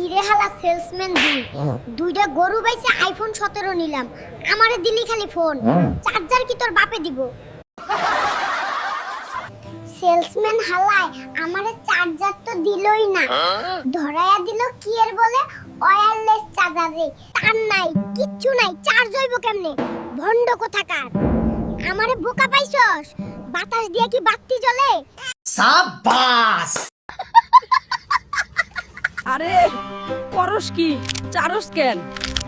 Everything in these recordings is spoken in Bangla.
কিরে হালা সেলসম্যান দুই? দুইটা গরু বাইছে আইফোন সতেরো নিলাম। আমারে দিলি খালি ফোন চার্জার কি তোর বাপে দিব? সেলসম্যান হালায় আমারে চার্জার তো দিলই না। ধরায়া দিল কি এর বলে? ওয়্যারলেস চার্জার রে তার নাই কিচ্ছু নাই চার্জ হইব কেমনে? ভন্ড কোথাকার। আমারে বোকা পাইছস? বাতাস দিয়ে কি বাতি জ্বলে? সাবাস আরে, করস কি? চারস কেন?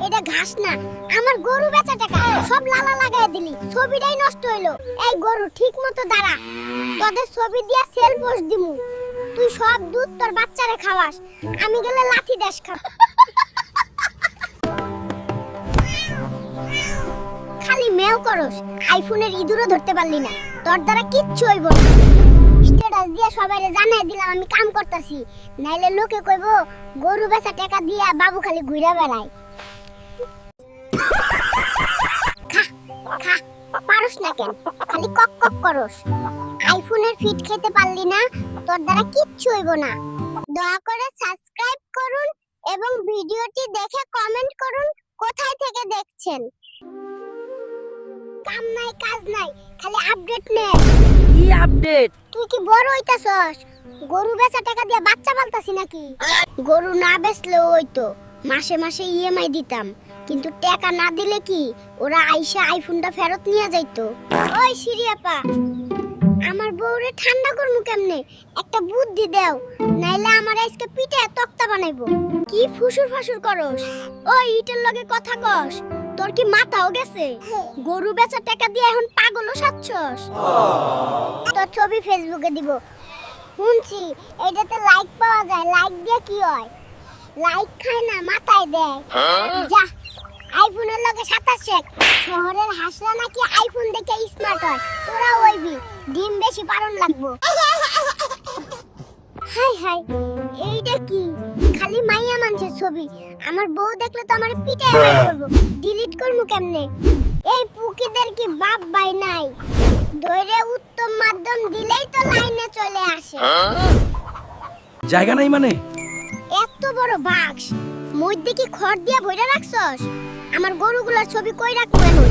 এটা ঘাস না, আমার গরু বেচা টাকা। সব লালা লাগাই দিলি, ছবিটাই নষ্ট হইল। এই গরু ঠিক মতো দাঁড়া, তোদের ছবি দিয়া সেল পোস্ট দিমু। তুই সব দুধ তোর বাচ্চারে খাওয়াস, আমি গেলে লাথি দেশ খা খালি মেও করস, আইফোনের ইঁদুরও ধরতে পারলি না, তোর দ্বারা কিচ্ছু হইব না। স্ট্যাটাস দিয়া সবাইরে জানাই দিলাম, আমি কাম করতাছি। নাইলে লোকে কইব, গরু বেচা টাকা দিয়া বাবু খালি ঘুরে বেড়ায়। পারস না কেন, খালি কক কক করস। আইফোনের ফিট খেতে পারলি না, তোর দ্বারা কিচ্ছু হইব না। দয়া করে সাবস্ক্রাইব করুন এবং ভিডিওটি দেখে কমেন্ট করুন, কোথায় থেকে দেখছেন। কাম নাই, কাজ নাই, খালি আপডেট নে আপডেট তুই কি বড় হইতাছস? গরু বেচা টাকা দিয়ে বাচ্চা পালতাছি নাকি? গরু না বেচলে ওই তো মাসে মাসে ইএমআই দিতাম। কিন্তু টাকা না দিলে কি, ওরা আইসা আইফোনটা ফেরত নিয়ে যাইতো। ওই সিরিয়াপা, আমার বউরে ঠান্ডা করমু কেমনে? একটা বুদ্ধি দেও, নাইলে আমার আজকে পিঠে তক্তা বানাইবো। কি ফুসুর ফাসুর করস? ওই ইটের লগে কথা কস। তোর কি মাথাও গেছে? গরু বেচা টাকা দিয়ে এখন পাগলও সাচ্ছস। তোর ছবি ফেসবুকে দিব। শুনছি, এটাতে লাইক পাওয়া যায়। লাইক দিয়ে কি হয়? লাইক খায় না, মাথায় দেয়। যা আইফোনের লগে সাতাশ শেখ। শহরের হাসরা নাকি আইফোন দেখে স্মার্ট হয়। তোরা ওইবি, ডিম বেশি পালন লাগবো। হাই হাই, এইটা কি? খালি মাইয়া মানুষের ছবি। আমার বউ দেখলে তো আমার পিঠে করব ডিলিট করব কেমনে? এই পুকিদের কি বাপ ভাই নাই? ধরে উত্তম মাধ্যম দিলেই তো লাইনে চলে আসে। জায়গা নাই মানে? এত বড় বাক্স। মধ্যে কি খড় দিয়া ভইরা রাখছস? আমার গরুগুলার ছবি কই রাখব এখন?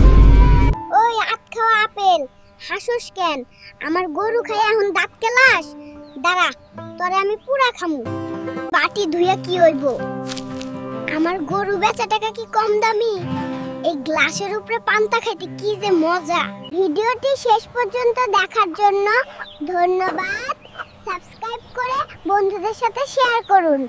ওই আত খাওয়া আপেল। হাসুস কেন? আমার গরু খাই এখন দাঁত কেলাস? দাঁড়া তোরে আমি পুরা খামু। বাটি ধুইয়া কি হইব? আমার গরু বেচা টাকা কি কম দামি? এই গ্লাসের উপরে পান্তা খাইতে কি যে মজা। ভিডিওটি শেষ পর্যন্ত দেখার জন্য ধন্যবাদ। সাবস্ক্রাইব করে বন্ধুদের সাথে শেয়ার করুন।